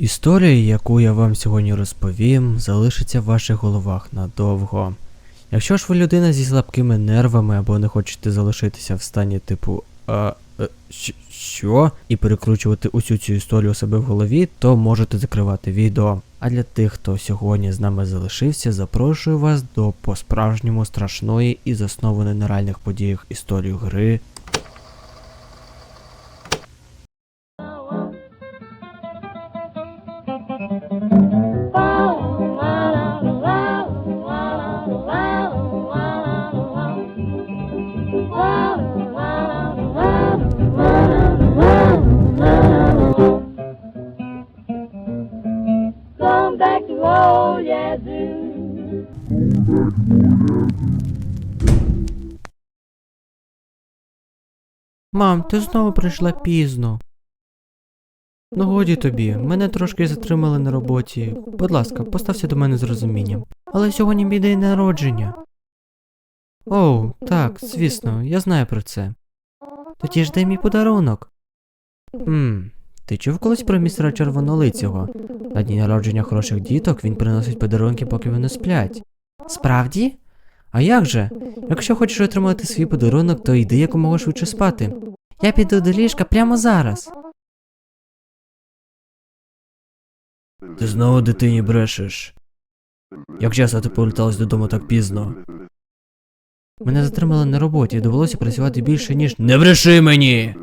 Історія, яку я вам сьогодні розповім, залишиться в ваших головах надовго. Якщо ж ви людина зі слабкими нервами або не хочете залишитися в стані типу а, е, щ- що? І перекручувати усю цю історію у себе в голові, то можете закривати відео. А для тих, хто сьогодні з нами залишився, запрошую вас до по-справжньому страшної і заснованої на реальних подіях історію гри Мам, ти знову прийшла пізно. Ну годі тобі, мене трошки затримали на роботі. Будь ласка, постався до мене з розумінням. Але сьогодні мій день народження. Оу, так, звісно, я знаю про це. Тоді ж дай мій подарунок. Хм, ти чув колись про містера червонолицього? На дні народження хороших діток він приносить подарунки, поки вони сплять. Справді? А як же? Якщо хочеш отримати свій подарунок, то йди якомога швидше спати. Я піду до ліжка прямо зараз. Ти знову дитині брешеш. Як часто ти поверталась додому так пізно? Мене затримали на роботі і довелося працювати більше, ніж. Не бреши мені!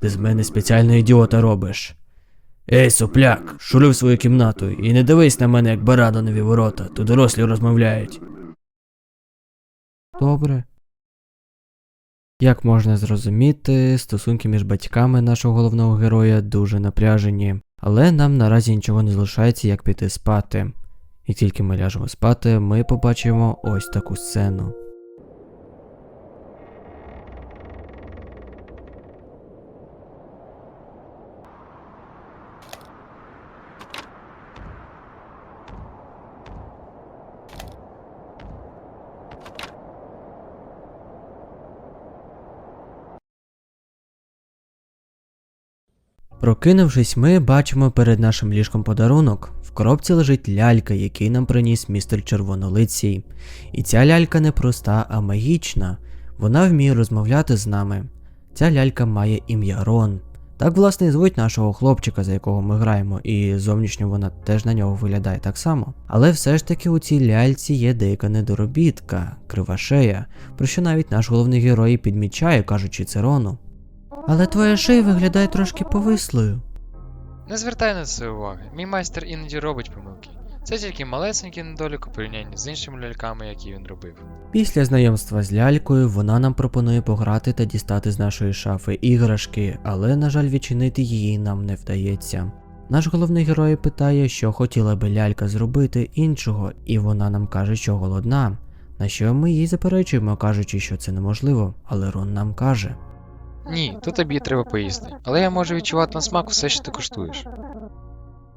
Ти з мене спеціально ідіота робиш. Ей, сопляк, шури в свою кімнату і не дивись на мене, як барана нові ворота, тут дорослі розмовляють. Добре. Як можна зрозуміти, стосунки між батьками нашого головного героя дуже напряжені, але нам наразі нічого не залишається, як піти спати. І тільки ми ляжемо спати, ми побачимо ось таку сцену. Прокинувшись, ми бачимо перед нашим ліжком подарунок. В коробці лежить лялька, який нам приніс містер Червонолицій. І ця лялька не проста, а магічна. Вона вміє розмовляти з нами. Ця лялька має ім'я Рон. Так, власне, і звуть нашого хлопчика, за якого ми граємо, і зовнішньо вона теж на нього виглядає так само. Але все ж таки у цій ляльці є деяка недоробітка, крива шея, про що навіть наш головний герой підмічає, кажучи це Рону. Але твоя шия виглядає трошки повислою. Не звертай на це уваги. Мій майстер іноді робить помилки. Це тільки малесенький недолік у порівнянні з іншими ляльками, які він робив. Після знайомства з лялькою вона нам пропонує пограти та дістати з нашої шафи іграшки, але, на жаль, відчинити її нам не вдається. Наш головний герой питає, що хотіла би лялька зробити іншого, і вона нам каже, що голодна. На що ми їй заперечуємо, кажучи, що це неможливо, але Рон нам каже. Ні, тут тобі треба поїсти, але я можу відчувати на смак все, що ти коштуєш.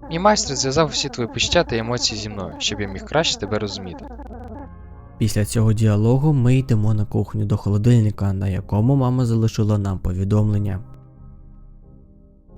Мій майстер зв'язав всі твої почуття та емоції зі мною, щоб я міг краще тебе розуміти. Після цього діалогу ми йдемо на кухню до холодильника, на якому мама залишила нам повідомлення.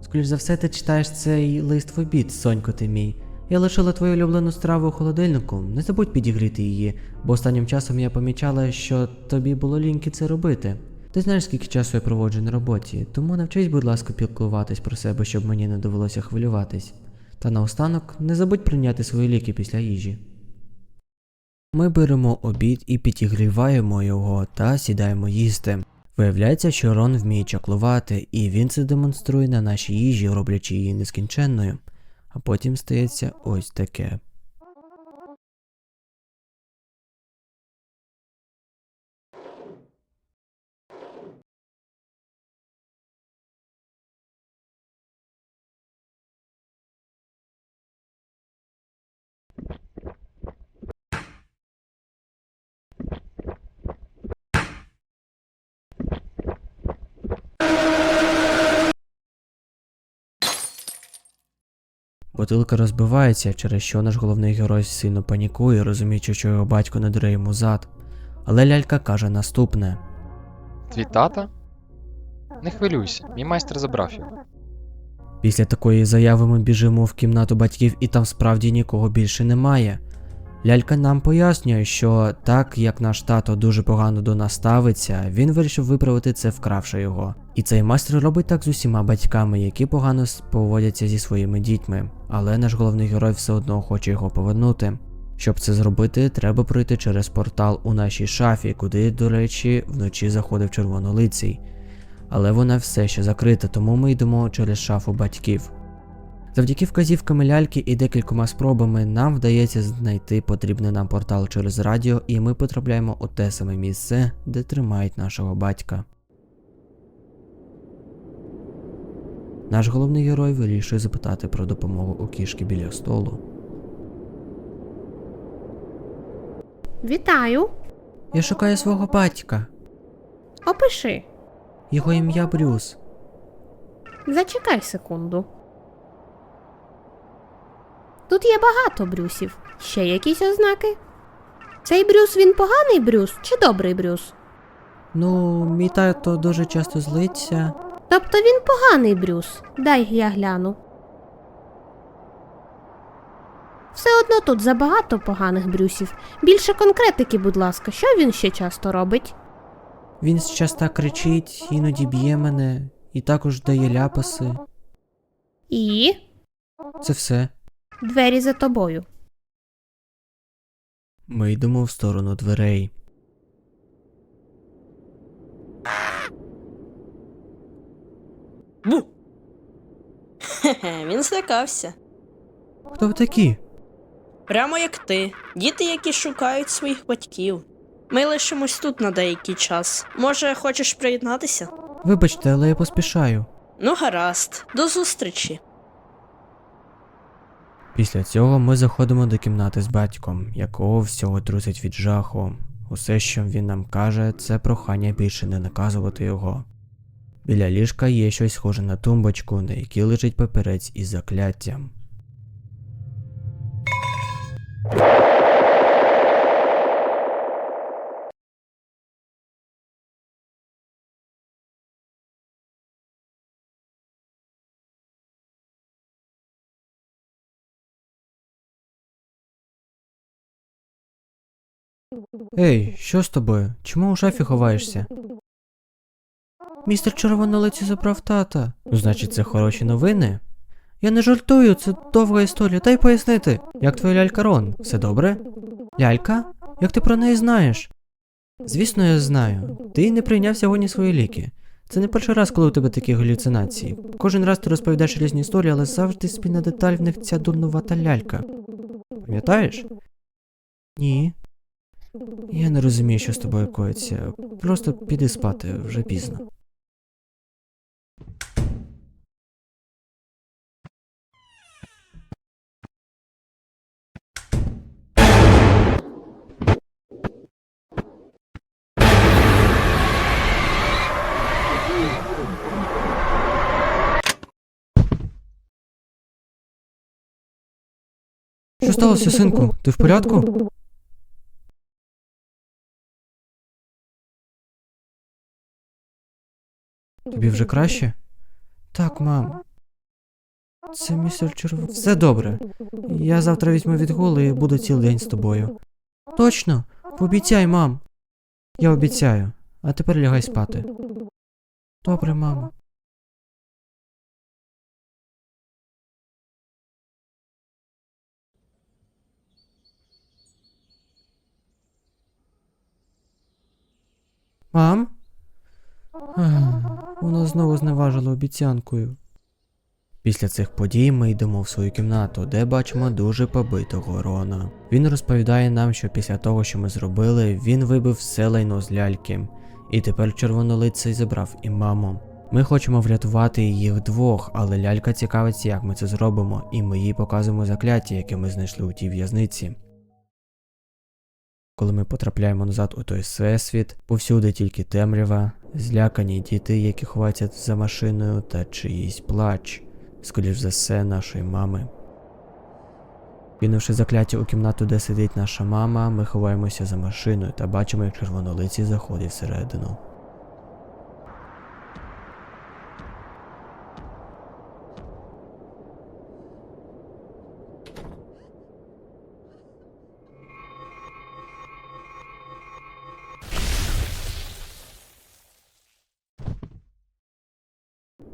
Скоріш за все, ти читаєш цей лист в обід, сонько ти мій. Я лишила твою улюблену страву у холодильнику. Не забудь підігріти її, бо останнім часом я помічала, що тобі було ліньки це робити. Ти знаєш, скільки часу я проводжу на роботі, тому навчись, будь ласка, піклуватись про себе, щоб мені не довелося хвилюватись. Та наостанок не забудь прийняти свої ліки після їжі. Ми беремо обід і підігріваємо його та сідаємо їсти. Виявляється, що Рон вміє чаклувати, і він це демонструє на нашій їжі, роблячи її нескінченною. А потім стається ось таке. Бутилка розбивається, через що наш головний герой сильно панікує, розуміючи, що його батько не дре йому зад. Але лялька каже наступне: Твій тата? Не хвилюйся, мій майстер забрав його. Після такої заяви ми біжимо в кімнату батьків, і там справді нікого більше немає. Лялька нам пояснює, що так як наш тато дуже погано до нас ставиться, він вирішив виправити це, вкравши його. І цей майстер робить так з усіма батьками, які погано поводяться зі своїми дітьми. Але наш головний герой все одно хоче його повернути. Щоб це зробити, треба пройти через портал у нашій шафі, куди, до речі, вночі заходив червонолиций. Але вона все ще закрита, тому ми йдемо через шафу батьків. Завдяки вказівкам ляльки і декількома спробами нам вдається знайти потрібний нам портал через радіо, і ми потрапляємо у те саме місце, де тримають нашого батька. Наш головний герой вирішує запитати про допомогу у кішки біля столу. Вітаю. Я шукаю свого батька. Опиши. Його ім'я Брюс. Зачекай секунду. Тут є багато брюсів. Ще якісь ознаки? Цей брюс він поганий брюс чи добрий брюс? Ну, мій тато дуже часто злиться. Тобто він поганий брюс. Дай я гляну. Все одно тут забагато поганих брюсів. Більше конкретики, будь ласка, що він ще часто робить? Він часто кричить, іноді б'є мене, і також дає ляпаси. І Це все. Двері за тобою. Ми йдемо в сторону дверей. Бу. Хе-хе, він злякався. Хто ви такі? Прямо як ти. Діти, які шукають своїх батьків. Ми лишимось тут на деякий час. Може, хочеш приєднатися? Вибачте, але я поспішаю. Ну, гаразд, до зустрічі. Після цього ми заходимо до кімнати з батьком, якого всього трусить від жаху. Усе, що він нам каже, це прохання більше не наказувати його. Біля ліжка є щось схоже на тумбочку, на якій лежить папірець із закляттям. Ей, що з тобою? Чому у шафі ховаєшся? Містер Червонолиці забрав тата. Значить, це хороші новини? Я не жартую, це довга історія. Дай пояснити. Як твоя лялька Рон? Все добре? Лялька? Як ти про неї знаєш? Звісно, я знаю. Ти не прийняв сьогодні свої ліки. Це не перший раз, коли у тебе такі галюцинації. Кожен раз ти розповідаєш різні історії, але завжди спільна деталь в них ця дурнувата лялька. Пам'ятаєш? Ні. Я не розумію, що з тобою коїться. Просто піди спати вже пізно. Що сталося, синку? Ти в порядку? Тобі вже краще? Так, мам. Це містер Черв... Все добре. Я завтра візьму відгул і буду цілий день з тобою. Точно? Пообіцяй, мам. Я обіцяю. А тепер лягай спати. Добре, мамо. Мам? Ах, Вона знову зневажила обіцянкою. Після цих подій ми йдемо в свою кімнату, де бачимо дуже побитого Рона. Він розповідає нам, що після того, що ми зробили, він вибив все лайно з ляльки, і тепер червонолицей забрав і маму. Ми хочемо врятувати їх двох, але лялька цікавиться, як ми це зробимо, і ми їй показуємо закляття, яке ми знайшли у тій в'язниці. Коли ми потрапляємо назад у той всесвіт, повсюди тільки темрява, злякані діти, які ховаються за машиною, та чиїсь плач, скоріш за все, нашої мами. Кинувши закляття у кімнату, де сидить наша мама, ми ховаємося за машиною та бачимо, як червонолицій заходить всередину.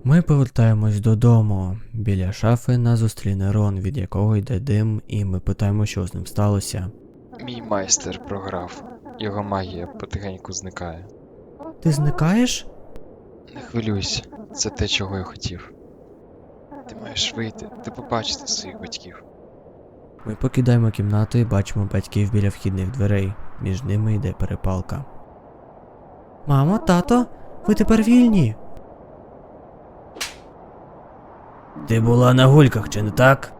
Ми повертаємось додому. Біля шафи нас зустріне Рон, від якого йде дим, і ми питаємо, що з ним сталося. Мій майстер програв. Його магія потихеньку зникає. Ти зникаєш? Не хвилюйся, це те, чого я хотів. Ти маєш вийти, ти побачити своїх батьків. Ми покидаємо кімнату і бачимо батьків біля вхідних дверей. Між ними йде перепалка. Мамо, тато, ви тепер вільні. Ти була на гульках, чи не так?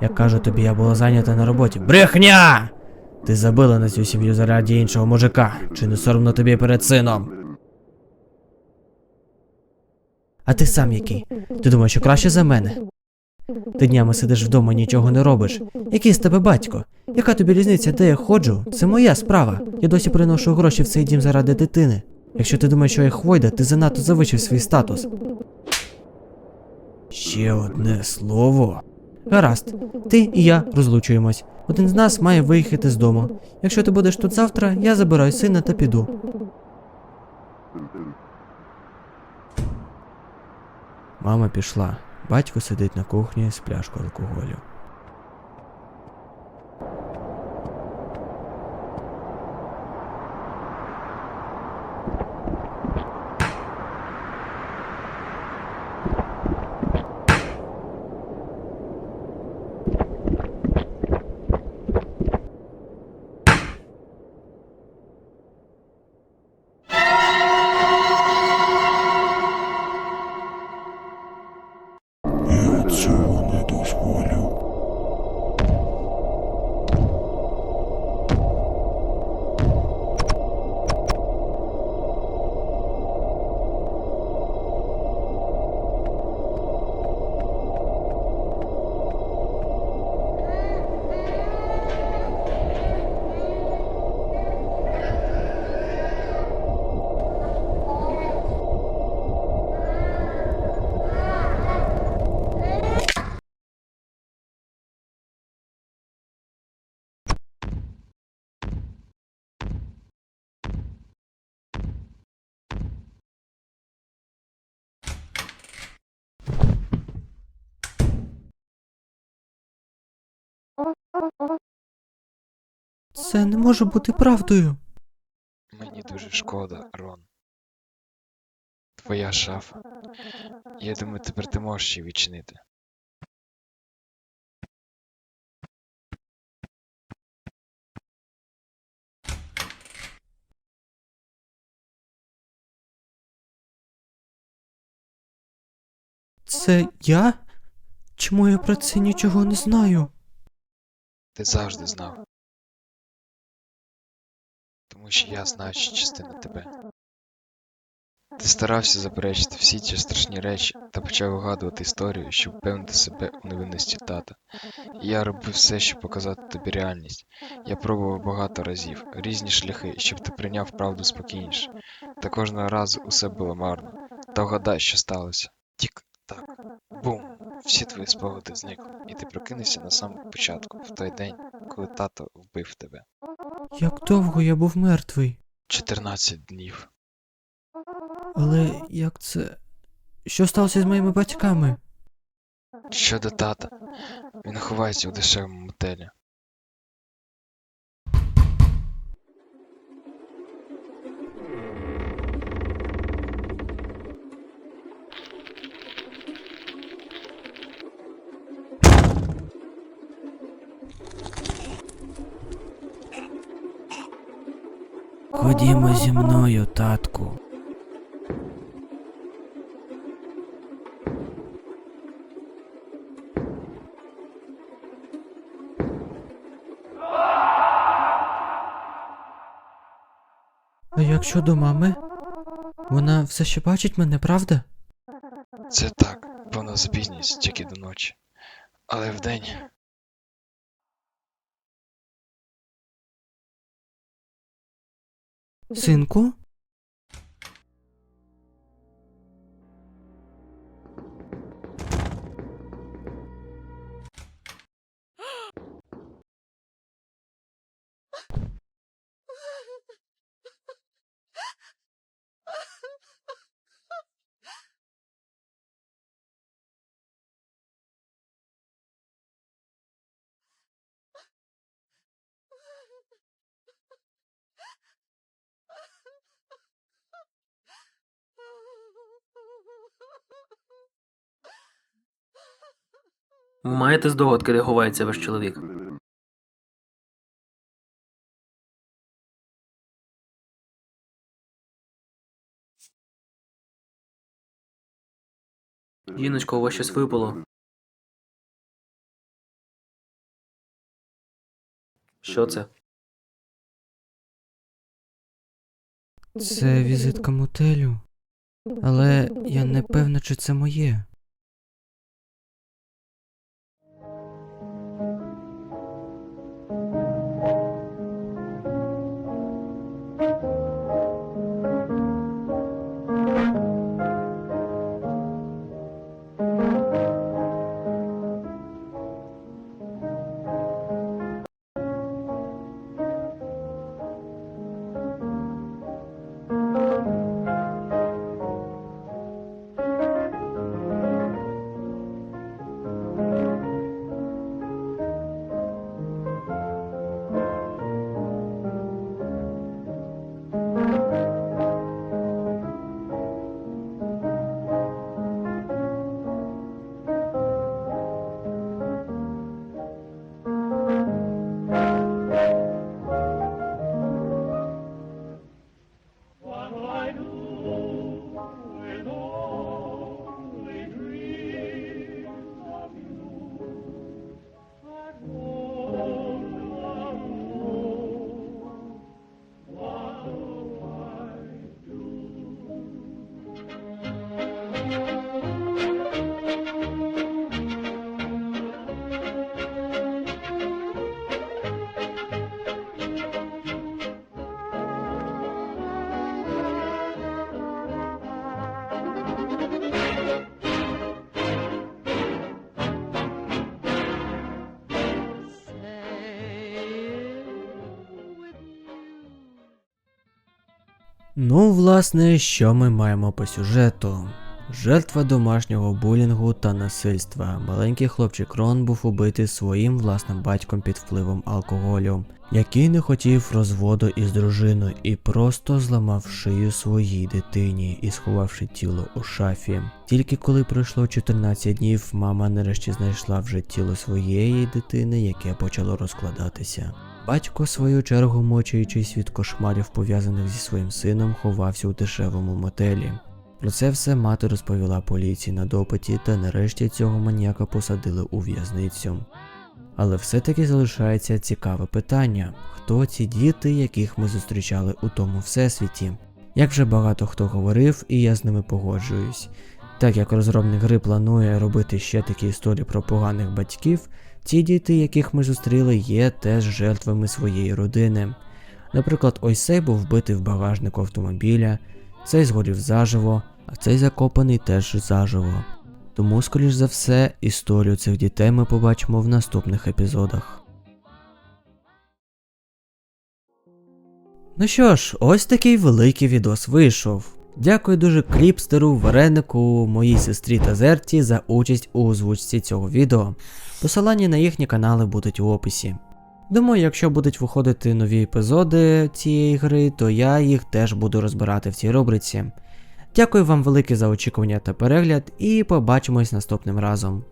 Я кажу тобі, я була зайнята на роботі. Брехня! Ти забила на цю сім'ю заради іншого мужика. Чи не соромно тобі перед сином? А ти сам який? Ти думаєш, що краще за мене? Ти днями сидиш вдома, нічого не робиш. Який з тебе батько? Яка тобі різниця, де я ходжу? Це моя справа. Я досі приношу гроші в цей дім заради дитини. Якщо ти думаєш, що я хвойда, ти занадто завищив свій статус. Ще одне слово. Гаразд, ти і я розлучуємось. Один з нас має виїхати з дому. Якщо ти будеш тут завтра, я забираю сина та піду. Мама пішла. Батько сидить на кухні з пляшкою алкоголю. Це не може бути правдою. Мені дуже шкода, Рон. Твоя шафа. Я думаю, тепер ти можеш її відчинити. Це я? Чому я про це нічого не знаю? Ти завжди знав. Що я знаю, що частина тебе. Ти старався заперечити всі ці страшні речі та почав вигадувати історію, щоб впевнити себе у невинності тата. І я робив все, щоб показати тобі реальність. Я пробував багато разів, різні шляхи, щоб ти прийняв правду спокійніше. Та кожного разу усе було марно. Та вгадай, що сталося. Тік, так, бум, всі твої спогади зникли, і ти прокинешся на самому початку, в той день, коли тато вбив тебе. Як довго я був мертвий? 14 днів. Але як це. Що сталося з моїми батьками? Щодо тата, він ховається у дешевому мотелі. Ходімо зі мною, татку. А як щодо мами? Вона все ще бачить мене, правда? Це так, вона запізнюється тільки до ночі. Але вдень Синку? Маєте здогадки, де ховається ваш чоловік? Жіночко, у вас щось випало. Що це? Це візитка мотелю. Але я не певна, чи це моє. Ну, власне, що ми маємо по сюжету? Жертва домашнього булінгу та насильства. Маленький хлопчик Рон був убитий своїм власним батьком під впливом алкоголю, який не хотів розводу із дружиною і просто зламав шию своїй дитині і сховавши тіло у шафі. Тільки коли пройшло 14 днів, мама нарешті знайшла вже тіло своєї дитини, яке почало розкладатися. Батько, свою чергу, мочаючись від кошмарів, пов'язаних зі своїм сином, ховався у дешевому мотелі. Про це все мати розповіла поліції на допиті, та нарешті цього маніяка посадили у в'язницю. Але все-таки залишається цікаве питання: хто ці діти, яких ми зустрічали у тому всесвіті? Як вже багато хто говорив, і я з ними погоджуюсь. Так як розробник гри планує робити ще такі історії про поганих батьків, ці діти, яких ми зустріли, є теж жертвами своєї родини. Наприклад, ось цей був вбитий в багажнику автомобіля, цей згорів заживо, а цей закопаний теж заживо. Тому, скоріш за все, історію цих дітей ми побачимо в наступних епізодах. Ну що ж, ось такий великий відос вийшов. Дякую дуже кліпстеру, варенику, моїй сестрі та Зерті за участь у озвучці цього відео. Посилання на їхні канали будуть у описі. Думаю, якщо будуть виходити нові епізоди цієї гри, то я їх теж буду розбирати в цій рубриці. Дякую вам велике за очікування та перегляд, і побачимось наступним разом.